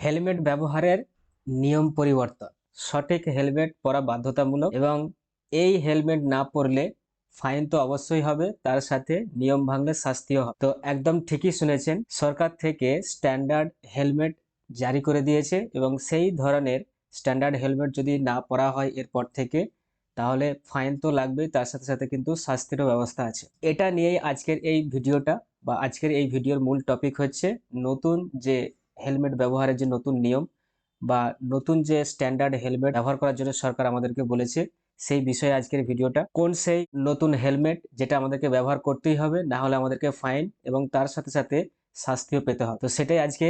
Helmet ব্যবহারের নিয়ম পরিবর্তন। সঠিক হেলমেট পরা বাধ্যতামূলক এবং এই হেলমেট না পরলে ফাইন তো অবশ্যই হবে, তার সাথে নিয়ম ভাঙলে শাস্তিও হবে। তো একদম ঠিকই শুনেছেন, সরকার থেকে স্ট্যান্ডার্ড হেলমেট জারি করে দিয়েছে এবং সেই ধরনের স্ট্যান্ডার্ড হেলমেট যদি না পরা হয় এরপর থেকে, তাহলে ফাইন তো লাগবেই, তার সাথে সাথে কিন্তু শাস্তিরও ব্যবস্থা আছে। এটা নিয়েই আজকের এই ভিডিওটা বা আজকের এই ভিডিওর মূল টপিক হচ্ছে নতুন যে হেলমেট ব্যবহারের যে নতুন নিয়ম বা নতুন যে স্ট্যান্ডার্ড হেলমেট ব্যবহার করার জন্য সরকার আমাদেরকে বলেছে, সেই বিষয়ে আজকের ভিডিওটা। কোন সেই নতুন হেলমেট যেটা আমাদেরকে ব্যবহার করতেই হবে, না হলে আমাদেরকে ফাইন এবং তার সাথে সাথে শাস্তিও পেতে হবে। তো সেটাই আজকে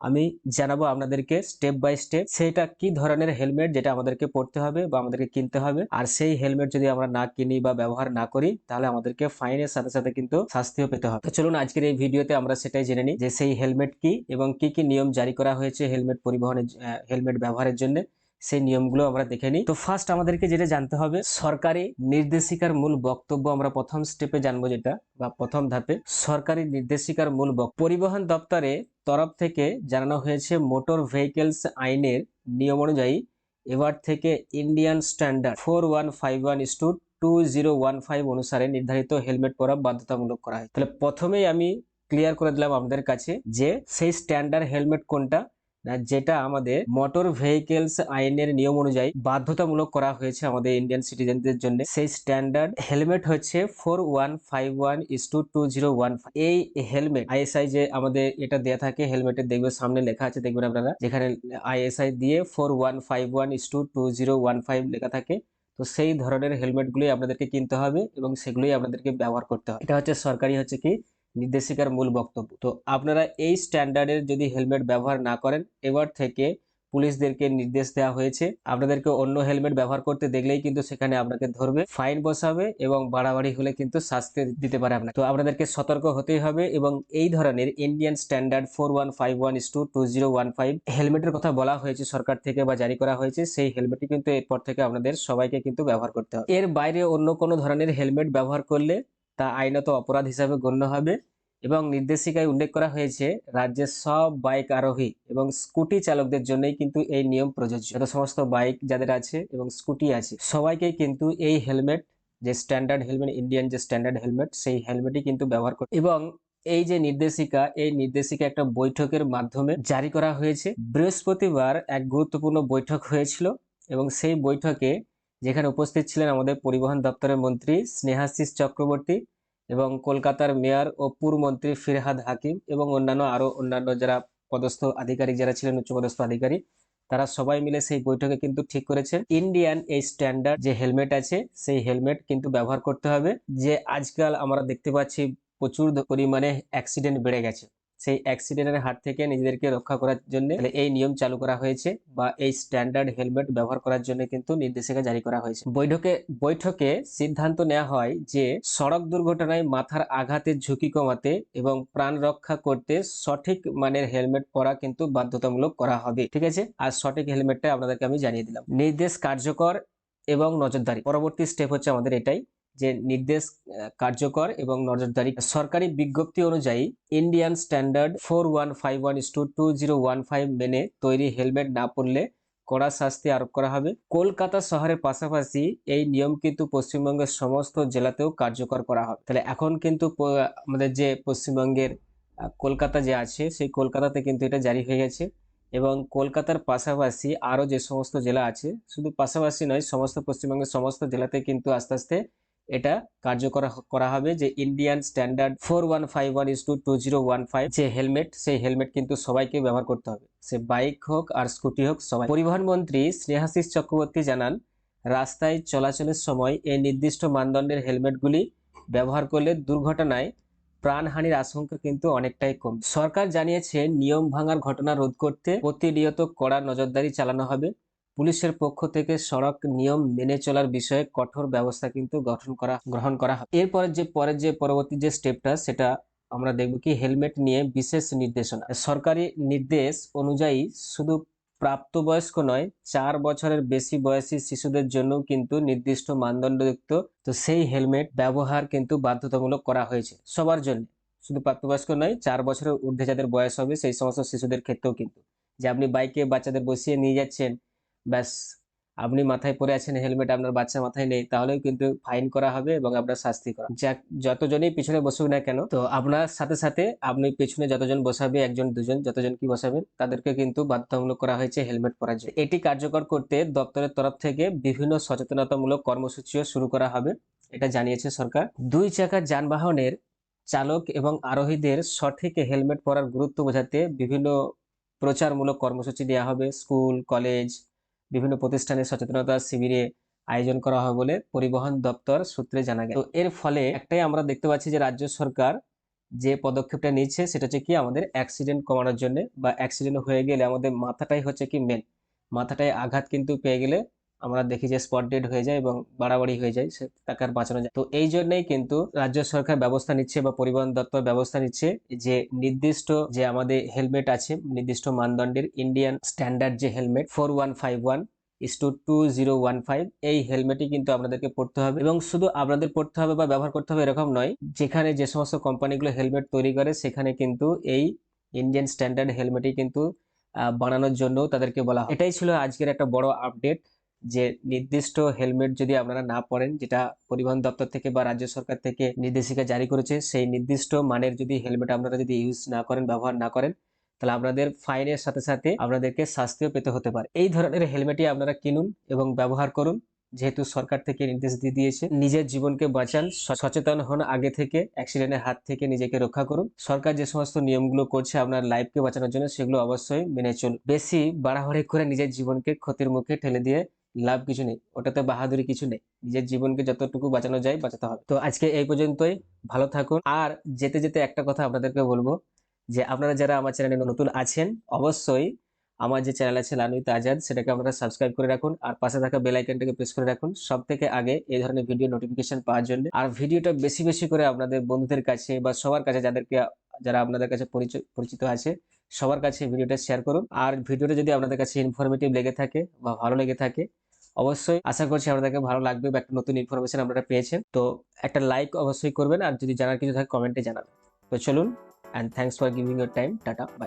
আমি জানাব আপনাদেরকে স্টেপ বাই স্টেপ সেটা কি ধরনের হেলমেট যেটা আমাদেরকে পড়তে হবে বা আমাদেরকে কিনতে হবে। আর সেই হেলমেট যদি আমরা না কিনি বা ব্যবহার না করি, তাহলে আমাদেরকে ফাইনের সাথে সাথে কিন্তু শাস্তিও পেতে হবে। তো চলুন আজকের এই ভিডিওতে আমরা সেটাই জেনে নিই যে সেই হেলমেট কি এবং কি কি নিয়ম জারি করা হয়েছে হেলমেট পরিবহনের হেলমেট ব্যবহারের জন্য। সেই নিয়মগুলো আমরা দেখে নিই। তো ফার্স্ট আমাদেরকে যেটা জানতে হবে, সরকারি নির্দেশিকার মূল বক্তব্য আমরা প্রথম স্টেপে জানব যেটা, বা প্রথম ধাপে। সরকারি নির্দেশিকার মূল পরিবহন দপ্তরে তরফ থেকে জানানো হয়েছে মোটর ভেহিকেলস আইনের নিয়ম অনুযায়ী, এবার থেকে Indian standard four one five one is two two zero one five অনুসারে নির্ধারিত হেলমেট পরা বাধ্যতামূলক করা হয়। তাহলে প্রথমেই আমি ক্লিয়ার করে দিলাম আপনাদের কাছে যে সেই স্ট্যান্ডার্ড হেলমেট কোনটা যেটা আমাদের মোটর ভেহিকেলস আইনের নিয়ম অনুযায়ী বাধ্যতামূলক করা হয়েছে আমাদের ইন্ডিয়ান সিটিজেনদের জন্য। সেই স্ট্যান্ডার্ড হেলমেট হচ্ছে four one five one is two two zero one এই হেলমেট আইএসআই যে আমাদের এটা দেয়া থাকে হেলমেটের দেখবে সামনে লেখা আছে, দেখবেন আপনারা? যেখানে আইএসআই দিয়ে four one five one is two two zero one five লেখা থাকে। তো সেই ধরনের হেলমেটগুলি আপনাদেরকে কিনতে হবে এবং সেগুলোই আপনাদেরকে ব্যবহার করতে হবে। এটা হচ্ছে সরকারি হচ্ছে কি নির্দেশিকার মূল বক্তব্য। তো আপনারা এই স্ট্যান্ডার্ডের যদি হেলমেট ব্যবহার না করেন, এবার থেকে পুলিশদেরকে নির্দেশ দেওয়া হয়েছে। আপনাদেরকে অন্য হেলমেট ব্যবহার করতে দেখলেই কিন্তু সেখানে আপনাকে ধরবে। ফাইন বসাবে এবং বাড়াবাড়ি হলে কিন্তু শাস্তি দিতে পারে আপনাকে। তো আপনাদেরকে সতর্ক হতেই হবে এবং এই ধরনের Indian standard four one five one two two zero one five হেলমেটের কথা বলা হয়েছে সরকার থেকে বা জারি করা হয়েছে, সেই হেলমেটটি কিন্তু এরপর থেকে আপনাদের সবাইকে কিন্তু ব্যবহার করতে হবে। এর বাইরে অন্য কোনো ধরনের হেলমেট ব্যবহার করলে তা আইনত অপরাধ হিসাবে গণ্য হবে এবং নির্দেশিকায় উল্লেখ করা হয়েছে, রাজ্যের সব বাইক আরোহী এবং স্কুটি চালকদের জন্যই কিন্তু এই নিয়ম প্রযোজ্য। যত সমস্ত বাইক যাদের আছে এবং স্কুটি আছে, সবাইকেই কিন্তু এই হেলমেট, যে স্ট্যান্ডার্ড হেলমেট, ইন্ডিয়ান যে স্ট্যান্ডার্ড হেলমেট, সেই হেলমেটই কিন্তু ব্যবহার করে এবং এই যে নির্দেশিকা, এই নির্দেশিকা একটা বৈঠকের মাধ্যমে জারি করা হয়েছে। বৃহস্পতিবার এক গুরুত্বপূর্ণ বৈঠক হয়েছিল এবং সেই বৈঠকে যেখানে উপস্থিত ছিলেন আমাদের পরিবহন দপ্তরের মন্ত্রী স্নেহাশিস চক্রবর্তী এবং কলকাতার মেয়র ও মন্ত্রী ফিরহাদ হাকিম এবং অন্যান্য আরও অন্যান্য যারা পদস্থ আধিকারিক যারা ছিলেন, উচ্চপদস্থ আধিকারিক, তারা সবাই মিলে সেই বৈঠকে কিন্তু ঠিক করেছেন। ইন্ডিয়ান এই স্ট্যান্ডার্ড যে হেলমেট আছে, সেই হেলমেট কিন্তু ব্যবহার করতে হবে। যে আজকাল আমরা দেখতে পাচ্ছি প্রচুর পরিমাণে অ্যাক্সিডেন্ট বেড়ে গেছে। সেই অ্যাক্সিডেন্টের হাত থেকে নিজেদেরকে রক্ষা করার জন্য এই নিয়ম চালু করা হয়েছে বা এই স্ট্যান্ডার্ড হেলমেট ব্যবহার করার জন্য কিন্তু নির্দেশিকা জারি করা হয়েছে। বৈঠকে বৈঠকে সিদ্ধান্ত নেওয়া হয় যে সড়ক দুর্ঘটনায় মাথার আঘাতের ঝুঁকি কমাতে এবং প্রাণ রক্ষা করতে সঠিক মানের হেলমেট পরা কিন্তু বাধ্যতামূলক করা হবে, ঠিক আছে? আর সঠিক হেলমেটটা আপনাদেরকে আমি জানিয়ে দিলাম। নির্দেশ কার্যকর এবং নজরদারি। পরবর্তী স্টেপ হচ্ছে আমাদের এটাই। যে নির্দেশ কার্যকর এবং নজরদারি। সরকারি বিজ্ঞপ্তি অনুযায়ী Indian standard four one five one two two zero one five মেনে তৈরি হেলমেট না পরলে কড়া শাস্তি আরোপ করা হবে। কলকাতা শহরের পাশাপাশি এই নিয়ম কিন্তু পশ্চিমবঙ্গের সমস্ত জেলাতেও কার্যকর করা হবে। তাহলে এখন কিন্তু আমাদের যে পশ্চিমবঙ্গের কলকাতা যে আছে, সেই কলকাতাতে কিন্তু এটা জারি হয়ে গেছে এবং কলকাতার পাশাপাশি আরও যে সমস্ত জেলা আছে, শুধু পাশাপাশি নয়, সমস্ত পশ্চিমবঙ্গের সমস্ত জেলাতে কিন্তু আস্তে আস্তে এটা কার্যকর করা হবে যে Indian standard four one five one is two two zero one five যে হেলমেট সেই হেলমেট কিন্তু সবাইকে ব্যবহার করতে হবে। সে বাইক হোক আর স্কুটি হোক, সবাই। পরিবহন মন্ত্রী স্নেহাশিস চক্রবর্তী জানান, রাস্তায় চলাচলের সময় এই নির্দিষ্ট মানদণ্ডের হেলমেটগুলি ব্যবহার করলে দুর্ঘটনায় প্রাণহানির আশঙ্কা কিন্তু অনেকটাই কম। সরকার জানিয়েছে, নিয়ম ভাঙার ঘটনা রোধ করতে প্রতিনিয়ত কড়া নজরদারি চালানো হবে। পুলিশের পক্ষ থেকে সড়ক নিয়ম মেনে চলার বিষয়ে কঠোর ব্যবস্থা কিন্তু গঠন করা, গ্রহণ করা হয়। এরপরে যে পরের যে পরবর্তী যে স্টেপটা সেটা আমরা দেখব কি হেলমেট নিয়ে বিশেষ নির্দেশনা। সরকারি নির্দেশ অনুযায়ী শুধু প্রাপ্তবয়স্ক নয়, চার বছরের বেশি বয়সী শিশুদের জন্য কিন্তু নির্দিষ্ট মানদণ্ডযুক্ত তো সেই হেলমেট ব্যবহার কিন্তু বাধ্যতামূলক করা হয়েছে সবার জন্য। শুধু প্রাপ্তবয়স্ক নয়, চার বছরের ঊর্ধ্বে যাদের বয়স হবে, সেই সমস্ত শিশুদের ক্ষেত্রেও কিন্তু। যে আপনি বাইকে বাচ্চাদের বসিয়ে নিয়ে যাচ্ছেন ব্যাস, আপনি মাথায় পরে আছেন হেলমেট আপনার বাচ্চা মাথায় নেই, তাহলেও কিন্তু ফাইন করা হবে এবং আপনার শাস্তি করা। যাক, যতজনই পিছনে বসুক না কেন, তো আপনার সাথে সাথে আপনি পেছনে যতজন বসাবে, একজন, দুজন, যতজন কি বসাবেন, তাদেরকে কিন্তু বাধ্যতামূলক করা হয়েছে হেলমেট পরার জন্য। এটি কার্যকর করতে দপ্তরের তরফ থেকে বিভিন্ন সচেতনতামূলক কর্মসূচিও শুরু করা হবে, এটা জানিয়েছে সরকার। দুই চাকার যানবাহনের চালক এবং আরোহীদের সঠিক হেলমেট পরার গুরুত্ব বোঝাতে বিভিন্ন প্রচারমূলক কর্মসূচি দেওয়া হবে, স্কুল, কলেজ বিভিন্ন প্রতিষ্ঠানে সচেতনতা শিবিরে আয়োজন করা হবে বলে পরিবহন দপ্তর সূত্রে জানা গেল তো এর ফলে একটাই আমরা দেখতে পাচ্ছি যে রাজ্য সরকার যে পদক্ষেপটা নিচ্ছে সেটা হচ্ছে কি আমাদের অ্যাক্সিডেন্ট কমানোর জন্য বা অ্যাক্সিডেন্ট হয়ে গেলে আমাদের মাথাটাই হচ্ছে কি মেন মাথাটায় আঘাত কিন্তু পেয়ে গেলে আমরা দেখি যে স্পট ডেড হয়ে যায় এবং বাড়াবাড়ি হয়ে যায়, সে তাকে আর বাঁচানো যায়। তো এই জন্যই কিন্তু রাজ্য সরকার ব্যবস্থা নিচ্ছে বা পরিবহন দপ্তর ব্যবস্থা নিচ্ছে যে নির্দিষ্ট যে আমাদের হেলমেট আছে, নির্দিষ্ট মানদণ্ডের ইন্ডিয়ান স্ট্যান্ডার্ড যে helmet four one five one is two two zero one five এই হেলমেটই কিন্তু আপনাদেরকে পড়তে হবে। এবং শুধু আপনাদের পড়তে হবে বা ব্যবহার করতে হবে এরকম নয়, যেখানে যে সমস্ত কোম্পানিগুলো হেলমেট তৈরি করে, সেখানে কিন্তু এই ইন্ডিয়ান স্ট্যান্ডার্ড হেলমেটই কিন্তু বানানোর জন্য তাদেরকে বলা হয়। এটাই ছিল আজকের একটা বড় আপডেট যে নির্দিষ্ট হেলমেট যদি আপনারা না পরেন, যেটা পরিবহন দপ্তর থেকে বা রাজ্য সরকার থেকে নির্দেশিকা জারি করেছে, সেই নির্দিষ্ট মানের যদি হেলমেট আপনারা যদি ইউজ না করেন, ব্যবহার না করেন, তাহলে আপনাদের ফাইনের সাথে সাথে আপনাদেরকে শাস্তিও পেতে হতে পারে। এই ধরনের হেলমেটই আপনারা কিনুন এবং ব্যবহার করুন। যেহেতু সরকার থেকে নির্দেশ দিয়ে দিয়েছে, নিজের জীবনকে বাঁচান সচেতন হন আগে থেকে অ্যাক্সিডেন্টের হাত থেকে নিজেকে রক্ষা করুন। সরকার যে সমস্ত নিয়মগুলো করছে আপনার লাইফকে বাঁচানোর জন্য, সেগুলো অবশ্যই মেনে চলুন। বেশি বাড়াবাড়ি করে নিজের জীবনকে ক্ষতির মুখে ঠেলে দিয়ে লাভ কিছু নেই, ওটাতে বাহাদুরি কিছু নেই। নিজের জীবনকে যতটুকু বাঁচানো যায়, বাঁচাতে হবে। তো আজকে এই পর্যন্তই, ভালো থাকুন। আর যেতে যেতে একটা কথা আপনাদেরকে বলব, যে আপনারা যারা আমার চ্যানেলে নতুন আছেন, অবশ্যই আমার যে চ্যানেল আছে লানুইত আজাদ, সেটাকে আপনারা সাবস্ক্রাইব করে রাখুন। আর পাশে থাকা বেল আইকনটাকে প্রেস করে রাখুন। সব থেকে আগে এই ধরনের ভিডিও নোটিফিকেশন পাওয়ার জন্য। আর ভিডিওটা বেশি বেশি করে আপনাদের বন্ধুদের কাছে বা সবার কাছে যাদেরকে, যারা আপনাদের কাছে পরিচয় পরিচিত আছে, সবার কাছে ভিডিওটা শেয়ার করুন। আর ভিডিওটা যদি আপনাদের কাছে ইনফরমেটিভ লেগে থাকে বা ভালো লেগে থাকে অবশ্যই আশা করছি আপনাদেরকে ভালো লাগবে বা একটা নতুন ইনফরমেশন আপনারা পেয়েছেন। তো একটা লাইক অবশ্যই করবেন আর যদি জানার কিছু থাকে কমেন্টে জানাবেন। তো চলুন and thanks for giving your time tata bye